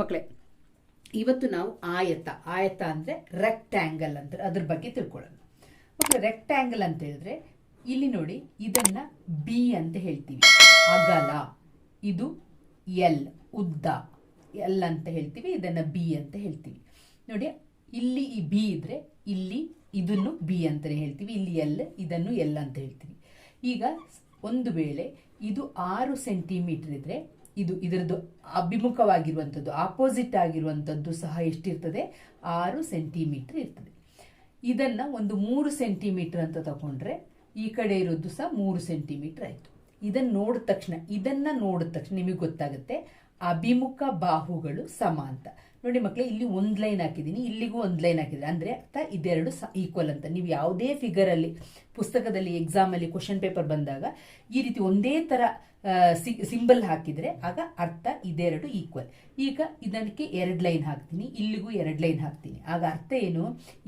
ಮಕ್ಕಳೇ ಇವತ್ತು ನಾವು ಆಯತ ಆಯತ ಅಂದರೆ ರೆಕ್ಟ್ಯಾಂಗಲ್ ಅಂತ, ಅದ್ರ ಬಗ್ಗೆ ತಿಳ್ಕೊಳ್ಳೋಣ. ಮಕ್ಕಳು ರೆಕ್ಟ್ಯಾಂಗಲ್ ಅಂತ ಹೇಳಿದ್ರೆ, ಇಲ್ಲಿ ನೋಡಿ, ಇದನ್ನ ಬಿ ಅಂತ ಹೇಳ್ತೀವಿ. ಅಗಲ, ಇದು ಎಲ್ ಉದ್ದ ಎಲ್ ಅಂತ ಹೇಳ್ತೀವಿ, ಇದನ್ನ ಬಿ ಅಂತ ಹೇಳ್ತೀವಿ. ನೋಡಿ, ಇಲ್ಲಿ ಈ ಬಿ ಇದ್ರೆ, ಇಲ್ಲಿ ಇದನ್ನು ಬಿ ಅಂತಲೇ ಹೇಳ್ತೀವಿ, ಇಲ್ಲಿ ಎಲ್ ಇದನ್ನು ಎಲ್ ಅಂತ ಹೇಳ್ತೀವಿ. ಈಗ ಒಂದು ವೇಳೆ ಇದು ಆರು ಸೆಂಟಿಮೀಟರ್ ಇದ್ರೆ ಇದು ಇದರದ್ದು ಅಭಿಮುಖವಾಗಿರುವಂಥದ್ದು ಆಪೋಸಿಟ್ ಆಗಿರುವಂಥದ್ದು ಸಹ ಎಷ್ಟಿರ್ತದೆ? ಆರು ಸೆಂಟಿಮೀಟರ್ ಇರ್ತದೆ. ಇದನ್ನು ಒಂದು ಮೂರು ಸೆಂಟಿಮೀಟರ್ ಅಂತ ತಗೊಂಡ್ರೆ ಈ ಕಡೆ ಇರೋದು ಸಹ ಮೂರು ಸೆಂಟಿಮೀಟರ್ ಆಯಿತು. ಇದನ್ನು ನೋಡಿದ ತಕ್ಷಣ, ಇದನ್ನು ನೋಡಿದ ತಕ್ಷಣ ನಿಮಗೆ ಗೊತ್ತಾಗುತ್ತೆ. ಅಭಿಮುಖ ಬಾಹುಗಳು ಸಮ ಅಂತ. ನೋಡಿ ಮಕ್ಕಳೇ ಇಲ್ಲಿ ಒಂದು ಲೈನ್ ಹಾಕಿದ್ದೀನಿ ಇಲ್ಲಿಗೂ ಒಂದು ಲೈನ್ ಹಾಕಿದ್ರೆ ಅಂದರೆ ಅರ್ಥ, ಇದೆರಡು ಈಕ್ವಲ್ ಅಂತ. ನೀವು ಯಾವುದೇ ಫಿಗರಲ್ಲಿ ಪುಸ್ತಕದಲ್ಲಿ ಎಕ್ಸಾಮಲ್ಲಿ ಕ್ವಶನ್ ಪೇಪರ್ ಬಂದಾಗ, ಈ ರೀತಿ ಒಂದೇ ಥರ ಸಿಂಬಲ್ ಹಾಕಿದರೆ, ಆಗ ಅರ್ಥ ಇದೆರಡು ಈಕ್ವಲ್ ಈಗ ಇದಕ್ಕೆ ಎರಡು ಲೈನ್ ಹಾಕ್ತೀನಿ, ಇಲ್ಲಿಗೂ ಎರಡು ಲೈನ್ ಹಾಕ್ತೀನಿ. ಆಗ ಅರ್ಥ ಏನು?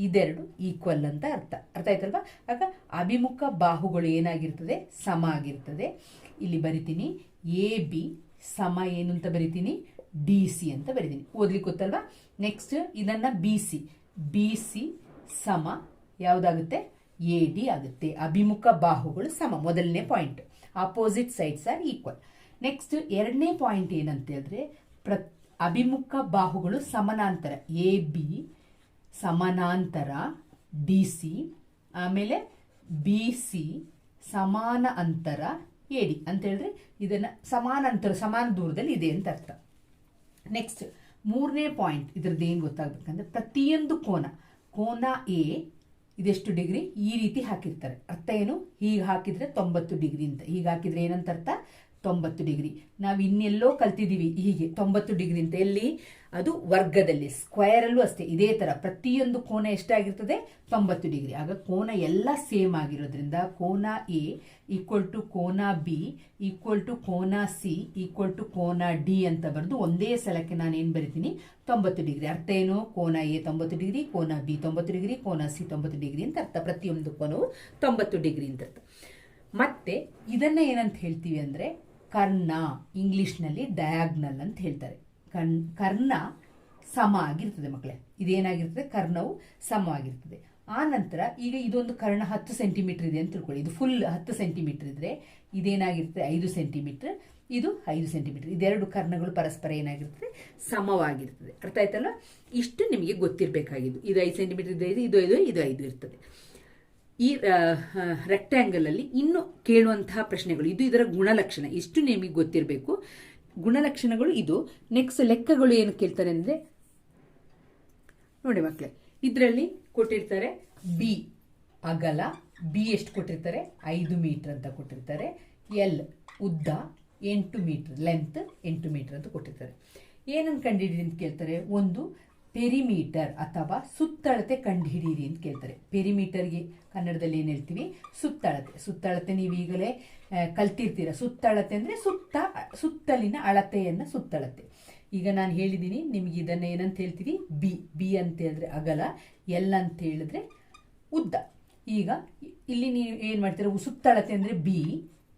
ಇದೆರಡು ಈಕ್ವಲ್ ಅಂತ ಅರ್ಥ. ಅರ್ಥ ಆಯ್ತಲ್ವಾ? ಆಗ ಅಭಿಮುಖ ಬಾಹುಗಳು ಏನಾಗಿರ್ತದೆ? ಸಮ ಆಗಿರ್ತದೆ. ಇಲ್ಲಿ ಬರಿತೀನಿ ಎ ಬಿ ಸಮ ಏನು ಅಂತ ಬರಿತೀನಿ? ಡಿ ಸಿ ಅಂತ ಬರಿತೀನಿ. ಓದ್ಲಿಕ್ಕೆ ಗೊತ್ತಲ್ವಾ? ನೆಕ್ಸ್ಟ್ ಇದನ್ನ ಬಿ ಸಿ ಬಿ ಸಿ ಸಮ ಯಾವುದಾಗುತ್ತೆ? ಎ ಡಿ ಆಗುತ್ತೆ. ಅಭಿಮುಖ ಬಾಹುಗಳು ಸಮ. ಮೊದಲನೇ point opposite sides are equal next ಎರಡನೇ ಪಾಯಿಂಟ್ ಏನಂತ ಹೇಳಿದ್ರೆ ಅಭಿಮುಖ ಬಾಹುಗಳು ಸಮಾನಾಂತರ. ಎ ಬಿ ಸಮಾನಾಂತರ. ಡಿ ಸಿ ಆಮೇಲೆ ಬಿ ಸಿ ಸಮಾನ ಅಂತರ. ಎ ಡಿ ಅಂತ ಹೇಳಿದ್ರೆ ಇದನ್ನ ಸಮಾನ ಅಂತರ ಸಮಾನ ದೂರದಲ್ಲಿ ಇದೆ ಅಂತ ಅರ್ಥ. ನೆಕ್ಸ್ಟ್ ಮೂರನೇ ಪಾಯಿಂಟ್ ಇದ್ರದ್ದು ಏನು ಗೊತ್ತಾಗಬೇಕಂದ್ರೆ ಪ್ರತಿಯೊಂದು ಕೋನ ಕೋನ ಎ ಇದೆಷ್ಟು ಡಿಗ್ರಿ? ಈ ರೀತಿ ಹಾಕಿರ್ತಾರೆ. ಅರ್ಥ ಏನು? ಹೀಗೆ ಹಾಕಿದರೆ ತೊಂಬತ್ತು ಡಿಗ್ರಿ ಅಂತ. ಹೀಗೆ ಹಾಕಿದರೆ ಏನಂತ ಅರ್ಥ? ತೊಂಬತ್ತು ಡಿಗ್ರಿ. ನಾವು ಇನ್ನೆಲ್ಲೋ ಕಲ್ತಿದ್ದೀವಿ ಹೀಗೆ ತೊಂಬತ್ತು ಡಿಗ್ರಿ ಅಂತ. ಎಲ್ಲಿ? ಅದು ವರ್ಗದಲ್ಲಿ, ಸ್ಕ್ವೇರಲ್ಲೂ ಅಷ್ಟೇ. ಇದೇ ಥರ ಪ್ರತಿಯೊಂದು ಕೋನ ಎಷ್ಟಾಗಿರ್ತದೆ? ತೊಂಬತ್ತು ಡಿಗ್ರಿ. ಆಗ ಕೋನ ಎಲ್ಲ ಸೇಮ್ ಆಗಿರೋದ್ರಿಂದ ಕೋನ ಎ ಈಕ್ವಲ್ ಟು ಕೋನ ಬಿ ಈಕ್ವಲ್ ಟು ಕೋನ ಸಿ ಈಕ್ವಲ್ ಟು ಕೋನ ಡಿ ಅಂತ ಬರೆದು ಒಂದೇ ಸಲಕ್ಕೆ ನಾನು ಏನು ಬರಿತೀನಿ? ತೊಂಬತ್ತು ಡಿಗ್ರಿ. ಅರ್ಥ ಏನು? ಕೋನ ಎ ತೊಂಬತ್ತು ಡಿಗ್ರಿ, ಕೋನ ಬಿ ತೊಂಬತ್ತು ಡಿಗ್ರಿ, ಕೋನ ಸಿ ತೊಂಬತ್ತು ಡಿಗ್ರಿ ಅಂತ ಅರ್ಥ. ಪ್ರತಿಯೊಂದು ಕೋನವು ತೊಂಬತ್ತು ಡಿಗ್ರಿ ಅಂತ ಅರ್ಥ. ಮತ್ತೆ ಇದನ್ನ ಏನಂತ ಹೇಳ್ತೀವಿ ಅಂದರೆ ಕರ್ಣ ಇಂಗ್ಲಿಷ್ನಲ್ಲಿ ಡಯಾಗ್ನಲ್ ಅಂತ ಹೇಳ್ತಾರೆ. ಕಣ್, ಕರ್ಣ ಸಮ ಆಗಿರ್ತದೆ ಮಕ್ಕಳೇ ಇದೇನಾಗಿರ್ತದೆ? ಕರ್ಣವು ಸಮ ಆಗಿರ್ತದೆ. ಆ ನಂತರ ಈಗ ಇದೊಂದು ಕರ್ಣ ಹತ್ತು ಸೆಂಟಿಮೀಟರ್ ಇದೆ ಅಂತ ತಿಳ್ಕೊಳ್ಳಿ. ಇದು ಫುಲ್ ಹತ್ತು ಸೆಂಟಿಮೀಟರ್ ಇದ್ರೆ ಇದೇನಾಗಿರ್ತದೆ? ಐದು ಸೆಂಟಿಮೀಟರ್ ಇದು ಐದು ಸೆಂಟಿಮೀಟರ್ ಇದೆರಡು ಕರ್ಣಗಳು ಪರಸ್ಪರ ಏನಾಗಿರ್ತದೆ? ಸಮವಾಗಿರ್ತದೆ. ಅರ್ಥ ಆಯ್ತಲ್ಲ ಇಷ್ಟು ನಿಮಗೆ ಗೊತ್ತಿರಬೇಕಾಗಿದ್ದು. ಇದು ಐದು ಸೆಂಟಿಮೀಟರ್ ಇದೆ, ಇದು ಐದು ಇದು ಐದು ಇರ್ತದೆ. ಈ ರೆಕ್ಟ್ಯಾಂಗಲ್ ಅಲ್ಲಿ ಇನ್ನು ಕೇಳುವಂತಹ ಪ್ರಶ್ನೆಗಳು, ಇದು ಇದರ ಗುಣಲಕ್ಷಣ ಇಷ್ಟು ನಿಮಗೆ ಗೊತ್ತಿರಬೇಕು? ಗುಣಲಕ್ಷಣಗಳು ಇದು. ನೆಕ್ಸ್ಟ್ ಲೆಕ್ಕಗಳು ಏನು ಕೇಳ್ತಾರೆ ಅಂದ್ರೆ, ನೋಡಿ ಮಕ್ಕಳೇ ಇದರಲ್ಲಿ ಕೊಟ್ಟಿರ್ತಾರೆ ಬಿ ಅಗಲ. ಬಿ ಎಷ್ಟು ಕೊಟ್ಟಿರ್ತಾರೆ? ಐದು ಮೀಟರ್ ಅಂತ ಕೊಟ್ಟಿರ್ತಾರೆ. ಎಲ್ ಉದ್ದ. ಎಂಟು ಮೀಟರ್ ಲೆಂತ್ ಎಂಟು ಮೀಟರ್ ಅಂತ ಕೊಟ್ಟಿರ್ತಾರೆ. ಏನನ್ನು ಕಂಡಿಡಿ ಅಂತ ಕೇಳ್ತಾರೆ? ಒಂದು ಪೆರಿಮೀಟರ್ ಅಥವಾ ಸುತ್ತಳತೆ ಕಂಡುಹಿಡಿಯಿರಿ ಅಂತ ಕೇಳ್ತಾರೆ. ಪೆರಿಮೀಟರ್ಗೆ ಕನ್ನಡದಲ್ಲಿ ಏನು ಹೇಳ್ತೀವಿ? ಸುತ್ತಳತೆ. ಸುತ್ತಳತೆ ನೀವು ಈಗಲೇ ಕಲ್ತಿರ್ತೀರ. ಸುತ್ತಳತೆ ಅಂದರೆ ಸುತ್ತ, ಸುತ್ತಲಿನ ಅಳತೆಯನ್ನು ಸುತ್ತಳತೆ. ಈಗ ನಾನು ಹೇಳಿದ್ದೀನಿ ನಿಮಗೆ ಇದನ್ನು ಏನಂತ ಹೇಳ್ತೀವಿ? ಬಿ. ಬಿ ಅಂತ ಹೇಳಿದ್ರೆ ಅಗಲ, ಎಲ್ ಅಂತ ಹೇಳಿದ್ರೆ ಉದ್ದ. ಈಗ ಇಲ್ಲಿ ನೀವು ಏನು ಮಾಡ್ತೀರ? ಸುತ್ತಳತೆ ಅಂದರೆ ಬಿ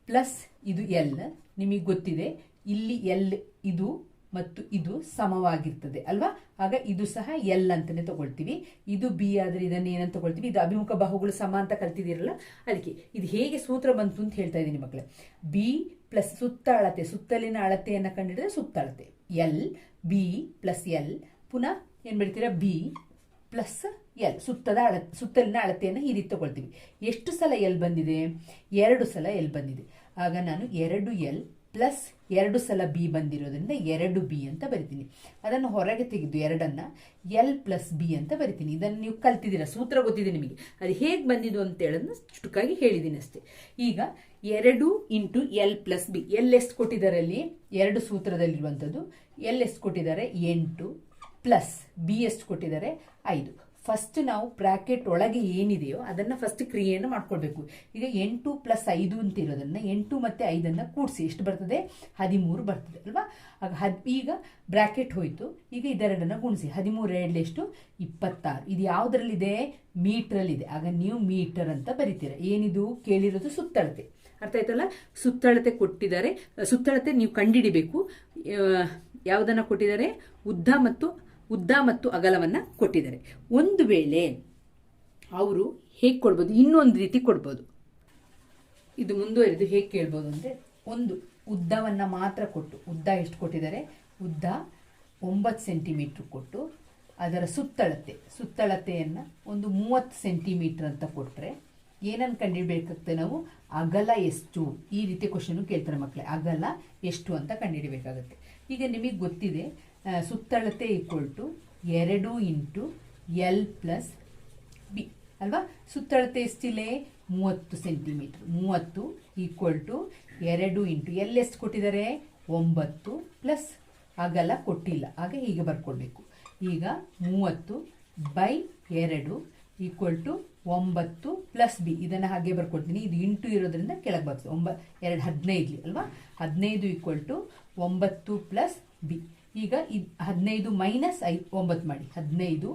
ಪ್ಲಸ್ ಇದು ಎಲ್. ನಿಮಗೆ ಗೊತ್ತಿದೆ. ಇಲ್ಲಿ ಎಲ್, ಇದು ಮತ್ತು ಇದು ಸಮವಾಗಿರ್ತದೆ, ಅಲ್ವಾ? ಆಗ ಇದು ಸಹ ಎಲ್ ಅಂತಾನೆ ತಗೊಳ್ತೀವಿ. ಇದು ಬಿ ಆದ್ರೆ ಇದನ್ನ ಏನಂತ ತಗೊಳ್ತೀವಿ? ಇದು ಅಭಿಮುಖ ಬಾಹುಗಳು ಸಮ ಅಂತ ಕಲ್ತಿದ್ದೀರಲ್ಲ? ಅದಕ್ಕೆ ಇದು ಹೇಗೆ ಸೂತ್ರ ಬಂತು ಅಂತ ಹೇಳ್ತಾ ಇದ್ದೀನಿ ಮಕ್ಕಳೇ. ಬಿ ಪ್ಲಸ್ ಸುತ್ತ ಅಳತೆ ಸುತ್ತಲಿನ ಅಳತೆಯನ್ನು ಕಂಡಿಡಿದ್ರೆ ಸುತ್ತ ಅಳತೆ ಎಲ್ ಬಿ ಪ್ಲಸ್ ಎಲ್ ಪುನಃ ಏನು ಬಿಡ್ತೀರಾ ಬಿ ಪ್ಲಸ್ ಎಲ್ ಸುತ್ತದ ಅಳ, ಸುತ್ತಲಿನ ಅಳತೆಯನ್ನು ಈ ರೀತಿ ತಗೊಳ್ತೀವಿ. ಎಷ್ಟು ಸಲ ಎಲ್ ಬಂದಿದೆ? ಎರಡು ಸಲ ಎಲ್ ಬಂದಿದೆ. ಆಗ ನಾನು ಎರಡು ಎಲ್ ಪ್ಲಸ್ ಎರಡು ಸಲ ಬಿ ಬಂದಿರೋದ್ರಿಂದ ಎರಡು ಬಿ ಅಂತ ಬರಿತೀನಿ. ಅದನ್ನು ಹೊರಗೆ ತೆಗೆದು ಎರಡನ್ನ ಎಲ್ ಪ್ಲಸ್ ಬಿ ಅಂತ ಬರಿತೀನಿ. ಇದನ್ನು ನೀವು ಕಲ್ತಿದ್ದೀರಾ? ಸೂತ್ರ ಗೊತ್ತಿದೆ ನಿಮಗೆ. ಅದು ಹೇಗೆ ಬಂದಿದ್ದು ಅಂತ ಹೇಳೋದನ್ನ ಚುಟುಕಾಗಿ ಹೇಳಿದ್ದೀನಿ ಅಷ್ಟೇ. ಈಗ ಎರಡು into L plus B L ಎಷ್ಟು ಕೊಟ್ಟಿದ್ದಾರೆ ಅಲ್ಲಿ ಎರಡು ಸೂತ್ರದಲ್ಲಿರುವಂಥದ್ದು. ಎಲ್ ಎಷ್ಟು ಕೊಟ್ಟಿದ್ದಾರೆ? ಎಂಟು ಪ್ಲಸ್ ಬಿ ಎಷ್ಟು ಕೊಟ್ಟಿದ್ದಾರೆ? ಐದು. ಫಸ್ಟ್ ನಾವು ಬ್ರಾಕೆಟ್ ಒಳಗೆ ಏನಿದೆಯೋ ಅದನ್ನು ಫಸ್ಟ್ ಕ್ರಿಯೆಯನ್ನು ಮಾಡ್ಕೊಳ್ಬೇಕು. ಈಗ ಎಂಟು ಪ್ಲಸ್ ಐದು ಅಂತ ಇರೋದನ್ನ ಎಂಟು ಮತ್ತು ಐದನ್ನು ಕೂಡಿಸಿ. ಎಷ್ಟು ಬರ್ತದೆ? ಹದಿಮೂರು ಬರ್ತದೆ, ಅಲ್ವಾ? ಆಗ ಹದ್, ಈಗ ಬ್ರಾಕೆಟ್ ಹೋಯಿತು. ಈಗ ಇದೆರಡನ್ನು ಗುಣಿಸಿ. ಹದಿಮೂರು ಎರಡಲ್ಲಿ ಎಷ್ಟು? ಇಪ್ಪತ್ತಾರು. ಇದು ಯಾವುದರಲ್ಲಿದೆ? ಮೀಟ್ರಲ್ಲಿದೆ. ಆಗ ನೀವು ಮೀಟರ್ ಅಂತ ಬರಿತೀರ. ಏನಿದು? ಕೇಳಿರೋದು ಸುತ್ತಳತೆ. ಅರ್ಥ ಆಯ್ತಲ್ಲ? ಸುತ್ತಳತೆ ಕೊಟ್ಟಿದ್ದಾರೆ. ಸುತ್ತಳತೆ ನೀವು ಕಂಡಿಡಿಬೇಕು. ಯಾವುದನ್ನ ಕೊಟ್ಟಿದ್ದಾರೆ? ಉದ್ದ ಮತ್ತು ಉದ್ದ ಮತ್ತು ಅಗಲವನ್ನು ಕೊಟ್ಟಿದ್ದಾರೆ. ಒಂದು ವೇಳೆ ಅವರು ಹೇಗೆ ಕೊಡ್ಬೋದು? ಇನ್ನೊಂದು ರೀತಿ ಕೊಡ್ಬೋದು. ಇದು ಮುಂದುವರೆದು ಹೇಗೆ ಕೇಳ್ಬೋದು ಅಂದರೆ ಒಂದು ಉದ್ದವನ್ನು ಮಾತ್ರ ಕೊಟ್ಟು, ಉದ್ದ ಎಷ್ಟು ಕೊಟ್ಟಿದ್ದಾರೆ? ಉದ್ದ ಒಂಬತ್ತು ಸೆಂಟಿಮೀಟ್ರ್ ಕೊಟ್ಟು, ಅದರ ಸುತ್ತಳತೆ, ಸುತ್ತಳತೆಯನ್ನು ಒಂದು ಮೂವತ್ತು ಸೆಂಟಿಮೀಟ್ರ್ ಅಂತ ಕೊಟ್ಟರೆ ಏನನ್ನು ಕಂಡುಹಿಡಬೇಕಾಗ್ತದೆ ನಾವು? ಅಗಲ ಎಷ್ಟು? ಈ ರೀತಿ ಕ್ವಶನ್ ಕೇಳ್ತಾರೆ ಮಕ್ಕಳೇ. ಅಗಲ ಎಷ್ಟು ಅಂತ ಕಂಡುಹಿಡಬೇಕಾಗುತ್ತೆ ಈಗ ನಿಮಗೆ ಗೊತ್ತಿದೆ ಸುತ್ತಳತೆ ಈಕ್ವಲ್ ಟು ಎರಡು ಇಂಟು ಎಲ್ ಪ್ಲಸ್ ಬಿ ಅಲ್ವಾ? ಸುತ್ತಳತೆ ಎಷ್ಟಿಲೆ ಮೂವತ್ತು ಸೆಂಟಿಮೀಟರ್ ಮೂವತ್ತು ಈಕ್ವಲ್ ಟು ಎರಡು ಇಂಟು ಎಲ್ಲೆಷ್ಟು ಕೊಟ್ಟಿದ್ದಾರೆ? ಒಂಬತ್ತು ಪ್ಲಸ್ ಅಗಲ ಕೊಟ್ಟಿಲ್ಲ. ಆಗ ಹೀಗೆ ಬರ್ಕೊಳ್ಬೇಕು. ಈಗ ಮೂವತ್ತು ಬೈ ಎರಡು ಈಕ್ವಲ್ ಟು ಒಂಬತ್ತು ಪ್ಲಸ್ ಬಿ ಇದನ್ನು ಹಾಗೆ ಬರ್ಕೊಡ್ತೀನಿ. ಇದು ಇಂಟು ಇರೋದ್ರಿಂದ ಕೆಳಗೆ ಬರ್ತದೆ ಒಂಬ ಎರಡು ಹದಿನೈದು ಅಲ್ವಾ? ಹದಿನೈದು ಈಕ್ವಲ್ ಟು ಒಂಬತ್ತು ಪ್ಲಸ್ ಬಿ ಈಗ ಇದು ಹದಿನೈದು ಮೈನಸ್ ಐದು ಒಂಬತ್ತು ಮಾಡಿ. ಹದಿನೈದು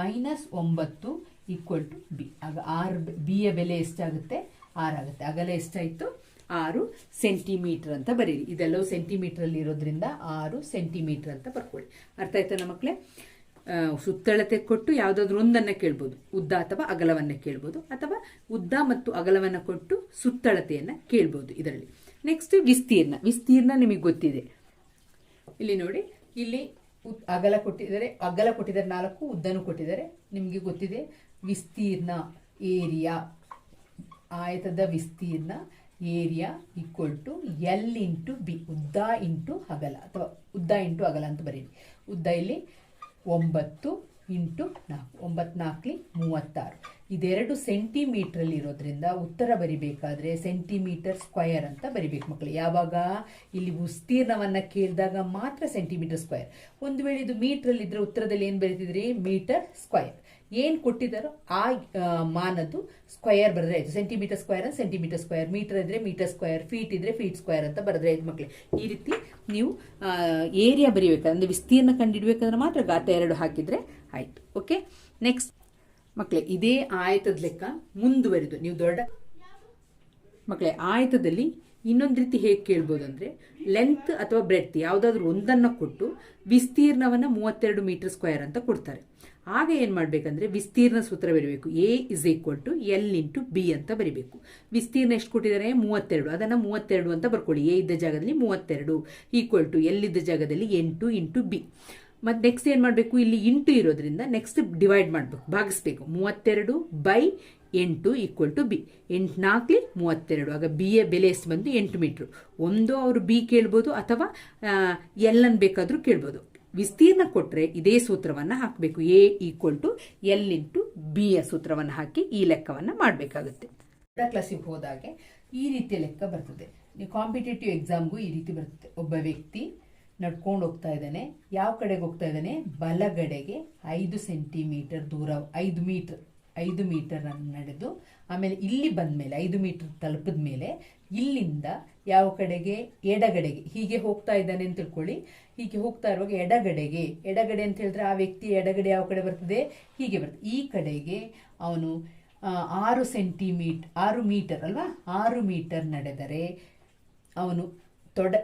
ಮೈನಸ್ ಒಂಬತ್ತು ಈಕ್ವಲ್ ಟು ಬಿ ಆಗ ಆರು ಬಿಯ ಬೆಲೆ ಎಷ್ಟಾಗುತ್ತೆ? ಆರಾಗುತ್ತೆ ಅಗಲ ಎಷ್ಟಾಯಿತು? ಆರು ಸೆಂಟಿಮೀಟರ್ ಅಂತ ಬರೀರಿ. ಇದೆಲ್ಲವೂ ಸೆಂಟಿಮೀಟ್ರಲ್ಲಿ ಇರೋದ್ರಿಂದ ಆರು ಸೆಂಟಿಮೀಟರ್ ಅಂತ ಬರ್ಕೊಳ್ಳಿ. ಅರ್ಥ ಆಯ್ತಾ ಮಕ್ಕಳೇ ಸುತ್ತಳತೆ ಕೊಟ್ಟು ಯಾವುದಾದ್ರೂ ಒಂದನ್ನು ಕೇಳ್ಬೋದು. ಉದ್ದ ಅಥವಾ ಅಗಲವನ್ನು ಕೇಳ್ಬೋದು. ಅಥವಾ ಉದ್ದ ಮತ್ತು ಅಗಲವನ್ನು ಕೊಟ್ಟು ಸುತ್ತಳತೆಯನ್ನು ಕೇಳ್ಬೋದು ಇದರಲ್ಲಿ. ನೆಕ್ಸ್ಟ್ ವಿಸ್ತೀರ್ಣ. ವಿಸ್ತೀರ್ಣ ನಿಮಗೆ ಗೊತ್ತಿದೆ. ಇಲ್ಲಿ ನೋಡಿ. ಇಲ್ಲಿ ಅಗಲ ಕೊಟ್ಟಿದ್ದಾರೆ. ಅಗಲ ಕೊಟ್ಟಿದ್ದಾರೆ ನಾಲ್ಕು, ಉದ್ದನೂ ಕೊಟ್ಟಿದ್ದಾರೆ. ನಿಮಗೆ ಗೊತ್ತಿದೆ, ವಿಸ್ತೀರ್ಣ ಏರಿಯಾ. ಆಯತದ ವಿಸ್ತೀರ್ಣ area equal to L into B, ಉದ್ದ ಇಂಟು ಅಗಲ ಅಥವಾ ಉದ್ದ ಇಂಟು ಅಗಲ ಅಂತ ಬರೀರಿ. ಉದ್ದ ಇಲ್ಲಿ ಒಂಬತ್ತು ಇಂಟು ನಾಲ್ಕು. ಒಂಬತ್ತು ನಾಲ್ಕಲಿ ಮೂವತ್ತಾರು. ಇದೆರಡು ಸೆಂಟಿಮೀಟ್ರಲ್ಲಿ ಇರೋದ್ರಿಂದ ಉತ್ತರ ಬರಿಬೇಕಾದ್ರೆ ಸೆಂಟಿಮೀಟರ್ ಸ್ಕ್ವಯರ್ ಅಂತ ಬರಿಬೇಕು ಮಕ್ಕಳು. ಯಾವಾಗ? ಇಲ್ಲಿ ಉಸ್ತೀರ್ಣವನ್ನ ಕೇಳಿದಾಗ ಮಾತ್ರ ಸೆಂಟಿಮೀಟರ್ ಸ್ಕ್ವಯರ್ ಒಂದು ವೇಳೆ ಇದು ಮೀಟ್ರಲ್ಲಿ ಇದ್ರೆ ಉತ್ತರದಲ್ಲಿ ಏನು ಬರೀತಿದ್ರಿ? ಮೀಟರ್ ಸ್ಕ್ವಯರ್ ಏನು ಕೊಟ್ಟಿದಾರೋ ಆ ಮಾನದು ಮಾನದ್ದು ಸ್ಕ್ವಯರ್ ಬರೆದ್ರೆ ಆಯ್ತು. ಸೆಂಟಿಮೀಟರ್ ಸ್ಕ್ವಯರ್ ಅಂದ್ರೆ ಸೆಂಟಿಮೀಟರ್ ಸ್ಕ್ವಯರ್ ಮೀಟರ್ ಇದ್ರೆ ಮೀಟರ್ ಸ್ಕ್ವಯರ್ ಫೀಟ್ ಇದ್ರೆ ಫೀಟ್ ಸ್ಕ್ವಯರ್ ಅಂತ ಬರೆದ್ರೆ ಆಯ್ತು ಮಕ್ಕಳೇ. ಈ ರೀತಿ ನೀವು ಏರಿಯಾ ಬರೀಬೇಕಾದ್ರೆ ವಿಸ್ತೀರ್ಣ ಕಂಡುಹಿಡ್ಬೇಕಾದ್ರೆ ಮಾತ್ರ ಗಾತ್ರ ಎರಡು ಹಾಕಿದ್ರೆ ಆಯ್ತು. ಓಕೆ? ನೆಕ್ಸ್ಟ್. ಮಕ್ಕಳೇ ಇದೇ ಆಯತದ ಲೆಕ್ಕ ಮುಂದುವರಿದು. ನೀವು ದೊಡ್ಡ ಮಕ್ಕಳೇ ಆಯತದಲ್ಲಿ ಇನ್ನೊಂದು ರೀತಿ ಹೇಗೆ ಕೇಳ್ಬೋದು ಅಂದರೆ ಲೆಂತ್ ಅಥವಾ ಬ್ರೆಡ್ ಯಾವುದಾದ್ರೂ ಒಂದನ್ನು ಕೊಟ್ಟು ವಿಸ್ತೀರ್ಣವನ್ನು ಮೂವತ್ತೆರಡು ಮೀಟರ್ ಸ್ಕ್ವೇರ್ ಅಂತ ಕೊಡ್ತಾರೆ. ಆಗ ಏನು ಮಾಡಬೇಕಂದ್ರೆ ವಿಸ್ತೀರ್ಣ ಸೂತ್ರ ಬರೀಬೇಕು. A is equal to L into B ಅಂತ ಬರಿಬೇಕು. ವಿಸ್ತೀರ್ಣ ಎಷ್ಟು ಕೊಟ್ಟಿದ್ದಾರೆ? ಮೂವತ್ತೆರಡು. ಅದನ್ನು ಮೂವತ್ತೆರಡು ಅಂತ ಬರ್ಕೊಳ್ಳಿ. ಎ ಇದ್ದ ಜಾಗದಲ್ಲಿ ಮೂವತ್ತೆರಡು ಈಕ್ವಲ್ ಟು ಎಲ್ ಇದ್ದ ಜಾಗದಲ್ಲಿ ಎಂಟು ಇಂಟು ಬಿ ಮತ್ತು ನೆಕ್ಸ್ಟ್ ಏನು ಮಾಡಬೇಕು? ಇಲ್ಲಿ ಇಂಟು ಇರೋದ್ರಿಂದ ನೆಕ್ಸ್ಟ್ ಡಿವೈಡ್ ಮಾಡಬೇಕು. ಭಾಗಿಸ್ಬೇಕು. ಮೂವತ್ತೆರಡು ಬೈ ಎಂಟು ಈಕ್ವಲ್ ಟು ಬಿ ಎಂಟು ನಾಲ್ಕಲಿ ಮೂವತ್ತೆರಡು. ಆಗ ಬಿ ಎ ಬೆಲೆ ಎಷ್ಟು ಬಂದು ಎಂಟು ಮೀಟ್ರು. ಒಂದು ಅವರು ಬಿ ಕೇಳ್ಬೋದು ಅಥವಾ ಎಲ್ಲನ್ನು ಬೇಕಾದರೂ ಕೇಳ್ಬೋದು. ವಿಸ್ತೀರ್ಣ ಕೊಟ್ಟರೆ ಇದೇ ಸೂತ್ರವನ್ನು ಹಾಕಬೇಕು. A equal to L into B ಯ ಸೂತ್ರವನ್ನು ಹಾಕಿ ಈ ಲೆಕ್ಕವನ್ನು ಮಾಡಬೇಕಾಗುತ್ತೆ. ಕ್ಲಾಸಿಗೆ ಹೋದಾಗೆ ಈ ರೀತಿಯ ಲೆಕ್ಕ ಬರ್ತದೆ. ಕಾಂಪಿಟೇಟಿವ್ ಎಕ್ಸಾಮ್ಗೂ ಈ ರೀತಿ ಬರ್ತದೆ. ಒಬ್ಬ ವ್ಯಕ್ತಿ ನಡ್ಕೊಂಡು ಹೋಗ್ತಾ ಇದ್ದಾನೆ. ಯಾವ ಕಡೆಗೆ ಹೋಗ್ತಾ ಇದ್ದಾನೆ? ಬಲಗಡೆಗೆ ಐದು ಸೆಂಟಿಮೀಟರ್ ದೂರ, ಐದು ಮೀಟರ್ ಐದು ಮೀಟರ್ ನಡೆದು, ಆಮೇಲೆ ಇಲ್ಲಿ ಬಂದ ಮೇಲೆ ಐದು ಮೀಟರ್ ತಲುಪಿದ ಮೇಲೆ, ಇಲ್ಲಿಂದ ಯಾವ ಕಡೆಗೆ? ಎಡಗಡೆಗೆ. ಹೀಗೆ ಹೋಗ್ತಾ ಇದ್ದಾನೆ ಅಂತ ತಿಳ್ಕೊಳ್ಳಿ. ಹೀಗೆ ಹೋಗ್ತಾ ಇರುವಾಗ ಎಡಗಡೆಗೆ, ಎಡಗಡೆ ಅಂತ ಹೇಳಿದ್ರೆ ಆ ವ್ಯಕ್ತಿ ಎಡಗಡೆ ಯಾವ ಕಡೆ ಬರ್ತದೆ? ಹೀಗೆ ಬರ್ತದೆ. ಈ ಕಡೆಗೆ ಅವನು ಆರು ಸೆಂಟಿಮೀಟರ್ ಆರು ಮೀಟರ್ ಅಲ್ವಾ? ಆರು ಮೀಟರ್ ನಡೆದರೆ ಅವನು ತೊಡ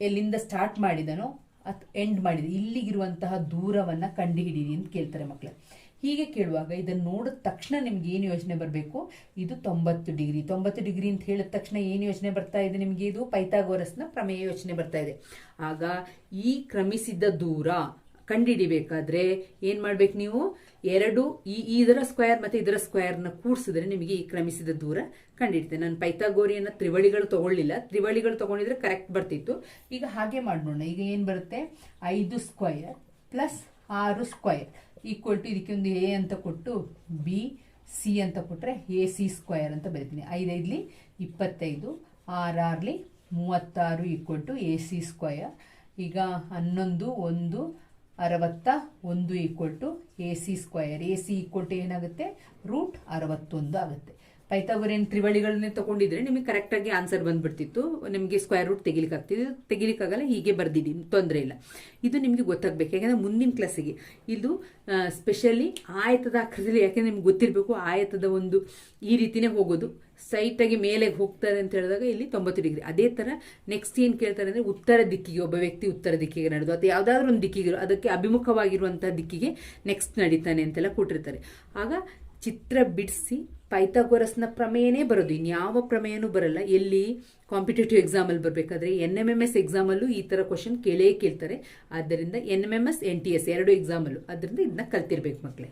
ಎಲ್ಲಿಂದ ಸ್ಟಾರ್ಟ್ ಮಾಡಿದನೋ ಅತ್ ಎಂಡ್ ಮಾಡಿದ, ಇಲ್ಲಿಗಿರುವಂತಹ ದೂರವನ್ನು ಕಂಡುಹಿಡೀರಿ ಅಂತ ಕೇಳ್ತಾರೆ ಮಕ್ಕಳು ಹೀಗೆ ಕೇಳುವಾಗ ಇದನ್ನು ನೋಡಿದ ತಕ್ಷಣ ನಿಮ್ಗೆ ಏನು ಯೋಚನೆ ಬರಬೇಕು? ಇದು ತೊಂಬತ್ತು ಡಿಗ್ರಿ. ತೊಂಬತ್ತು ಡಿಗ್ರಿ ಅಂತ ಹೇಳಿದ ತಕ್ಷಣ ಏನು ಯೋಚನೆ ಬರ್ತಾ ಇದೆ ನಿಮಗೆ ಇದು? ಪೈಥಾಗೋರಸ್ನ ಪ್ರಮೇಯ ಯೋಚನೆ ಬರ್ತಾ ಇದೆ. ಆಗ ಈ ಕ್ರಮಿಸಿದ ದೂರ ಕಂಡುಹಿಡಿಬೇಕಾದ್ರೆ ಏನು ಮಾಡ್ಬೇಕು ನೀವು? ಎರಡು ಈ, ಇದರ ಸ್ಕ್ವೇರ್ ಮತ್ತು ಇದರ ಸ್ಕ್ವೇರ್ನ ಕೂಡಿಸಿದ್ರೆ ನಿಮಗೆ ಈ ಕ್ರಮಿಸಿದ ದೂರ ಕಂಡಿಡ್ತೇನೆ. ನಾನು ಪೈಥಾಗೋರಿಯನ್ನ ತ್ರಿವಳಿಗಳು ತಗೊಳ್ಳಿಲ್ಲ. ತ್ರಿವಳಿಗಳು ತಗೊಂಡಿದ್ರೆ ಕರೆಕ್ಟ್ ಬರ್ತಿತ್ತು. ಈಗ ಹಾಗೆ ಮಾಡೋಣ ಈಗ ಏನು ಬರುತ್ತೆ? ಐದು ಸ್ಕ್ವಯರ್ ಪ್ಲಸ್ ಆರು ಸ್ಕ್ವಯರ್ ಈಕ್ವಲ್ ಟು ಇದಕ್ಕೆ ಒಂದು ಎ ಅಂತ ಕೊಟ್ಟು ಬಿ ಸಿ ಅಂತ ಕೊಟ್ಟರೆ ಎ ಸಿ ಸ್ಕ್ವಯರ್ ಅಂತ ಬರಿತೀನಿ. ಐದೈದ್ಲಿ ಇಪ್ಪತ್ತೈದು, ಆರಾರ್ಲಿ ಮೂವತ್ತಾರು equal to A C square ಈಗ ಹನ್ನೊಂದು, ಒಂದು ಅರವತ್ತ ಒಂದು equal to A C square A C equal to ಏನಾಗುತ್ತೆ? ರೂಟ್ ಅರವತ್ತೊಂದು ಆಗುತ್ತೆ. ಪೈಥಾಗೋರಿಯನ್ ತ್ರಿವಳಿಗಳನ್ನೇ ತಗೊಂಡಿದ್ರೆ ನಿಮಗೆ ಕರೆಕ್ಟಾಗಿ ಆನ್ಸರ್ ಬಂದ್ಬಿಡ್ತಿತ್ತು. ನಿಮಗೆ ಸ್ಕ್ವೇರ್ ರೂಟ್ ತೆಗಿಲಿಕ್ಕಾಗ್ತಿದೆ ತೆಗಿಲಿಕ್ಕಾಗಲ್ಲ, ಹೀಗೆ ಬರ್ದಿಡಿ ತೊಂದರೆ ಇಲ್ಲ. ಇದು ನಿಮಗೆ ಗೊತ್ತಾಗಬೇಕು. ಯಾಕಂದರೆ ಮುಂದಿನ ಕ್ಲಾಸಿಗೆ ಇದು ಸ್ಪೆಷಲಿ ಆಯತದ ಆಕೃತಿಯಲ್ಲಿ ಯಾಕೆಂದ್ರೆ ನಿಮ್ಗೆ ಗೊತ್ತಿರಬೇಕು, ಆಯತದ ಒಂದು ಈ ರೀತಿನೇ ಹೋಗೋದು. ಸೈಟಾಗಿ ಮೇಲೆ ಹೋಗ್ತಾರೆ ಅಂತ ಹೇಳಿದಾಗ ಇಲ್ಲಿ ತೊಂಬತ್ತು ಡಿಗ್ರಿ. ಅದೇ ಥರ ನೆಕ್ಸ್ಟ್ ಏನು ಕೇಳ್ತಾರೆ ಅಂದರೆ ಉತ್ತರ ದಿಕ್ಕಿಗೆ ಒಬ್ಬ ವ್ಯಕ್ತಿ ಉತ್ತರ ದಿಕ್ಕಿಗೆ ನಡೆದು, ಅಥವಾ ಯಾವುದಾದ್ರೂ ಒಂದು ದಿಕ್ಕಿಗೆ ಅದಕ್ಕೆ ಅಭಿಮುಖವಾಗಿರುವಂಥ ದಿಕ್ಕಿಗೆ ನೆಕ್ಸ್ಟ್ ನಡೀತಾನೆ ಅಂತೆಲ್ಲ ಕೊಟ್ಟಿರ್ತಾರೆ. ಆಗ ಚಿತ್ರ ಬಿಡಿಸಿ ಪೈಥಾಗೋರಸ್ನ ಪ್ರಮೇಯನೇ ಬರೋದು, ಇನ್ಯಾವ ಪ್ರಮೇಯನೂ ಬರಲ್ಲ. ಎಲ್ಲಿ ಕಾಂಪಿಟೇಟಿವ್ ಎಕ್ಸಾಮಲ್ಲಿ ಬರಬೇಕಾದ್ರೆ ಎನ್ ಎಂ ಎಂ ಎಸ್ ಎಕ್ಸಾಮಲ್ಲೂ ಈ ಥರ ಕ್ವಶನ್ ಕೇಳೇ ಕೇಳ್ತಾರೆ. ಆದ್ದರಿಂದ N M M S N T S ಎರಡು ಎಕ್ಸಾಮಲ್ಲೂ ಅದರಿಂದ ಇದನ್ನ ಕಲ್ತಿರ್ಬೇಕು ಮಕ್ಕಳೇ